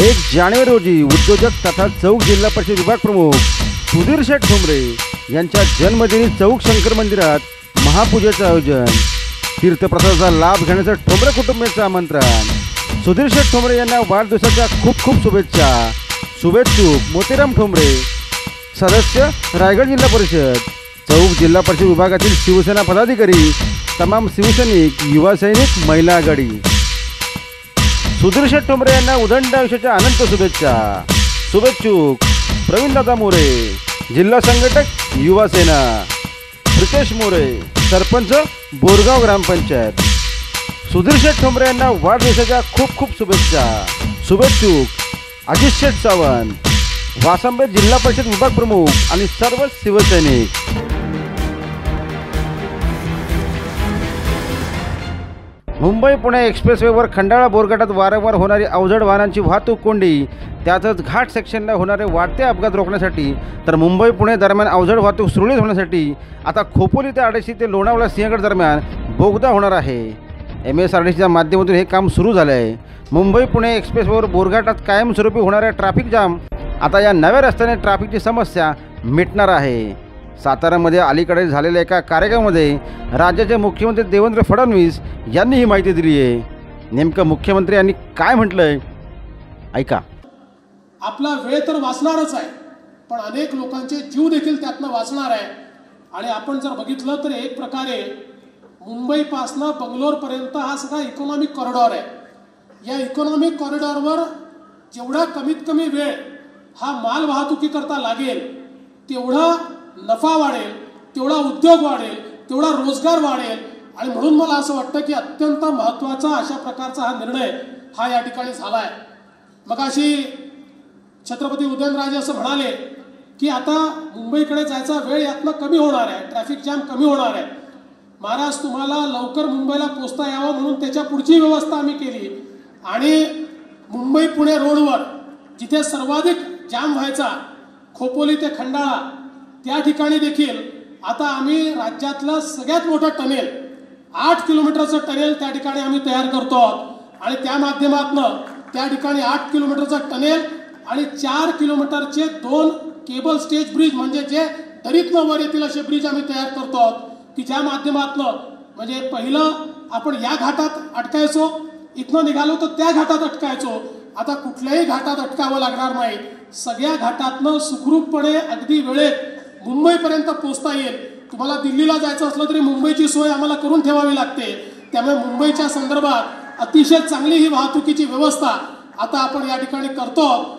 एक जानेवारी रोजी उद्योजक तथा चौक जिल्हा परिषद विभाग प्रमुख सुधीर शेठ ठोंबरे यांच्या जन्मदिनी चौक शंकर मंदिरात महापूजेचं आयोजन. तीर्थप्रसादाचा लाभ घेण्याचं ठोंबरे कुटुंबियांचं आमंत्रण. सुधीर शेठ ठोंबरे यांना वाढदिवसाच्या खूप खूप शुभेच्छा. शुभेच्छुक मोतीराम ठोंबरे सदस्य रायगड जिल्हा परिषद. चौक जिल्हा परिषद विभागातील शिवसेना पदाधिकारी तमाम शिवसैनिक युवा सैनिक महिला आघाडी. सुधीर शेठ ठोंबरे यांना उदंड आयुष्याच्या अनंत शुभेच्छा. शुभेच्छुक प्रवीणदादा मोरे जिल्हा संघटक युवा सेना. रितेश मोरे सरपंच बोरगाव ग्रामपंचायत. सुधीर शेठ ठोंबरे यांना वाढदिवसाच्या खूप खूप शुभेच्छा. शुभेच्छुक अजित शेठ सावंत. वासंबे जिल्हा परिषद विभाग प्रमुख आणि सर्व शिवसैनिक. मुंबई पुणे एक्सप्रेसवेवर खंडाळा बोरघाटात वारंवार होणारी अवजड वाहनांची वाहतूक कोंडी त्यातच घाट सेक्शनला होणारे वाढते अपघात रोखण्यासाठी तर मुंबई पुणे दरम्यान अवजड वाहतूक सुरळीत होण्यासाठी आता खोपोली ते आडेशी ते लोणावळा सिंहगड दरम्यान बोगदा होणार आहे. एम एस आर डी सीच्या माध्यमातून हे काम सुरू झालं आहे मुंबई पुणे एक्सप्रेसवेवर बोरघाटात कायमस्वरूपी होणाऱ्या ट्रॅफिक जाम आता या नव्या रस्त्याने ट्रॅफिकची समस्या मिटणार आहे. साताऱ्यामध्ये अलीकडे झालेल्या एका कार्यक्रमामध्ये राज्याचे मुख्यमंत्री देवेंद्र फडणवीस यांनी ही माहिती दिली आहे. नेमकं मुख्यमंत्री यांनी काय म्हटलंय? ऐका. आपला वेळ तर वाचणारच आहे पण अनेक लोकांचे जीव देखील त्यातनं वाचणार आहे. आणि आपण जर बघितलं तर एक प्रकारे मुंबईपासनं बंगलोरपर्यंत हा सगळा इकॉनॉमिक कॉरिडॉर आहे. या इकॉनॉमिक कॉरिडॉरवर जेवढा कमीत कमी वेळ हा माल वाहतुकीकरता लागेल तेवढा नफा वाढेल तेवढा उद्योग वाढेल तेवढा रोजगार वाढेल. आणि म्हणून मला असं वाटतं की अत्यंत महत्त्वाचा अशा प्रकारचा हा निर्णय हा या ठिकाणी झाला आहे. मग अशी छत्रपती उदयनराजे असं म्हणाले की आता मुंबईकडे जायचा वेळ यातनं कमी होणार आहे ट्रॅफिक जॅम कमी होणार आहे. महाराज तुम्हाला लवकर मुंबईला पोचता यावं म्हणून त्याच्या पुढची व्यवस्था आम्ही केली. आणि मुंबई पुणे रोडवर जिथे सर्वाधिक जाम व्हायचा खोपोली ते खंडाळा त्या ठिकाणी देखील आता आम्ही राज्यातलं सगळ्यात मोठं टनेल आठ किलोमीटरचं टनेल त्या ठिकाणी आम्ही तयार करतो आहोत. आणि त्या माध्यमातनं त्या ठिकाणी आठ किलोमीटरचं टनेल आणि चार किलोमीटरचे दोन केबल स्टेज ब्रिज म्हणजे जे दरीतनं वर येतील असे ब्रिज आम्ही तयार करतो आहोत. की ज्या माध्यमातनं म्हणजे पहिलं आपण या घाटात अटकायचो इथनं निघालो तर त्या घाटात अटकायचो. आता कुठल्याही घाटात अटकावं लागणार नाही. सगळ्या घाटातनं सुखरूपपणे अगदी वेळेत मुंबईपर्यंत पोहोचता येईल. तुम्हाला दिल्लीला जायचं असलं तरी मुंबईची सोय आम्हाला करून ठेवावी लागते. त्यामुळे मुंबईच्या संदर्भात अतिशय चांगली ही वाहतुकीची व्यवस्था आता आपण या ठिकाणी करतो.